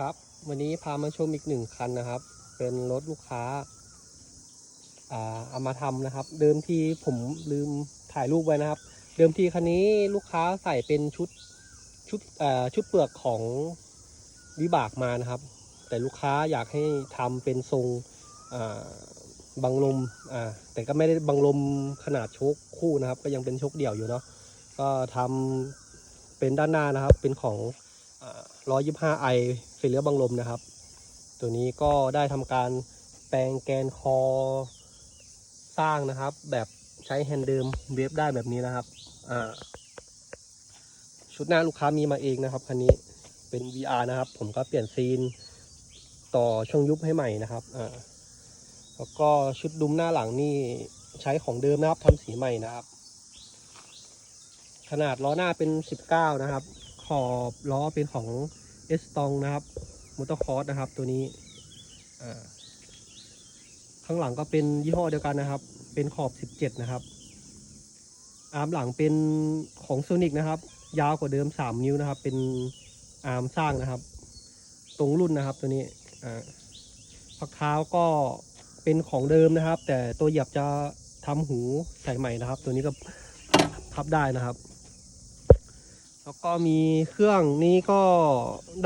ครับ วันนี้พามาชมอีกหนึ่งคันนะครับ เป็นรถลูกค้าอ่าเอามาทำนะครับ เดิมทีผมลืมถ่ายรูปไว้นะครับ เดิมทีคันนี้ลูกค้าใส่เป็นชุดชุดอ่าชุดเปลือกของวิบากมานะครับ แต่ลูกค้าอยากให้ทำเป็นทรงอ่าบังลมอ่าแต่ก็ไม่ได้บังลมขนาดโชคคู่นะครับ ก็ยังเป็นโชคเดี่ยวอยู่เนาะก็ทำเป็นด้านหน้านะครับเป็นของ ร้อยยี่ห้าไอเฟรเลียบังลมนะครับ ตัวนี้ก็ได้ทำการแปลงแกนคอสร้างนะครับ แบบใช้แฮนด์เดิมเวฟได้แบบนี้นะครับชุดหน้าลูกค้ามีมาเองนะครับคันนี้เป็น VR นะครับ ผมก็เปลี่ยนซีนต่อช่วงยุบให้ใหม่นะครับแล้วก็ชุดดุมหน้าหลังนี่ใช้ของเดิมนะครับทำสีใหม่นะครับ ขนาดล้อหน้าเป็น 19 นะครับ อบล้อเป็นของเอสตองนะครับมอเตอร์คอร์สนะครับตัวนี้ข้างหลังก็เป็นยี่ห้อเดียวกันนะครับ เป็นขอบ 17 นะครับ อาร์มหลังเป็นของโซนิกนะครับ ยาวกว่าเดิม 3 นิ้วนะครับ เป็นอาร์มสร้างนะครับ ตรงรุ่นนะครับตัวนี้อ่าพักเท้าก็เป็นของเดิมนะครับ แต่ตัวเหยียบจะทำหูใส่ใหม่นะครับ ตัวนี้ก็พับได้นะครับ แล้วก็มีเครื่องนี้ก็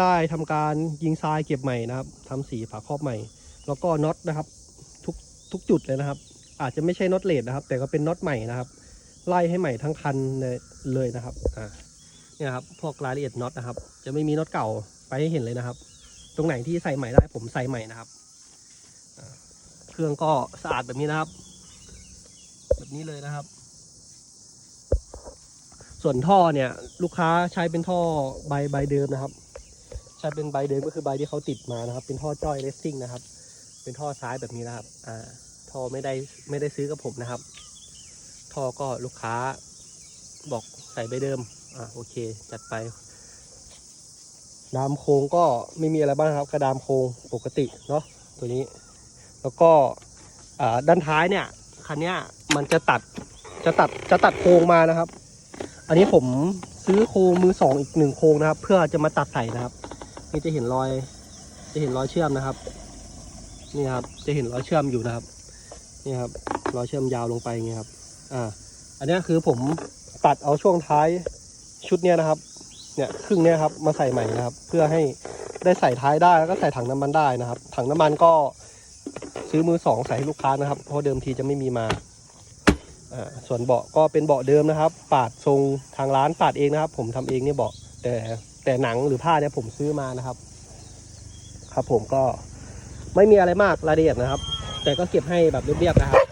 ได้ทำการยิงทรายเก็บใหม่นะครับทำสีฝาครอบใหม่ แล้วก็น็อตนะครับ ทุกทุกจุดเลยนะครับ อาจจะไม่ใช่น็อตเลดนะครับ แต่ก็เป็นน็อตใหม่นะครับ ไล่ให้ใหม่ทั้งคันเลยนะครับอ่าเนี่ยครับพวกรายละเอียดน็อตนะครับ จะไม่มีน็อตเก่าไปให้เห็นเลยนะครับ ตรงไหนที่ใส่ใหม่ได้ผมใส่ใหม่นะครับเครื่องก็สะอาดแบบนี้นะครับ แบบนี้เลยนะครับ ส่วนท่อเนี่ย ลูกค้าใช้เป็นท่อใบใบเดิมนะครับ ใช้เป็นใบเดิมก็คือใบที่เขาติดมานะครับ เป็นท่อจ้อยเลสซิ่งนะครับ เป็นท่อซ้ายแบบนี้นะครับ อ่า ท่อไม่ได้ไม่ได้ซื้อกับผมนะครับ ท่อก็ลูกค้าบอกใส่ใบเดิม อ่าโอเค จัดไป ดามโครงก็ไม่มีอะไรบ้างครับ กระดามโครงปกติเนาะตัวนี้ แล้วก็อ่าด้านท้ายเนี่ยคันนี้มันจะตัดจะตัดจะตัดโครงมานะครับ อันนี้ผมซื้อโคมือสองอีกหนึ่งโคงนะครับ เพื่อจะมาตัดใส่นะครับนี่จะเห็นรอย จะเห็นรอยเชื่อมนะครับ นี่ครับ จะเห็นรอยเชื่อมอยู่นะครับ นี่ครับรอยเชื่อมยาวลงไปอย่างเงี้ครับ อ่า อันนี้คือผมตัดเอาช่วงท้ายชุดเนี้ยนะครับ เนี่ยครึ่งเนี้ยครับมาใส่ใหม่นะครับ เพื่อให้ได้ใส่ท้ายได้แล้วก็ใส่ถังน้ำมันได้นะครับ ถังน้ำมันก็ซื้อมือสองใส่ให้ลูกค้านะครับ เพราะเดิมทีจะไม่มีมา ส่วนเบาะก็เป็นเบาะเดิมนะครับ ปาดทรงทางร้านปาดเองนะครับ ผมทำเองเนี่ยเบาะแต่แต่หนังหรือผ้าเนี่ยผมซื้อมานะครับ ครับผมก็ไม่มีอะไรมากรายละเอียดนะครับ แต่ก็เก็บให้แบบเรียบๆนะครับ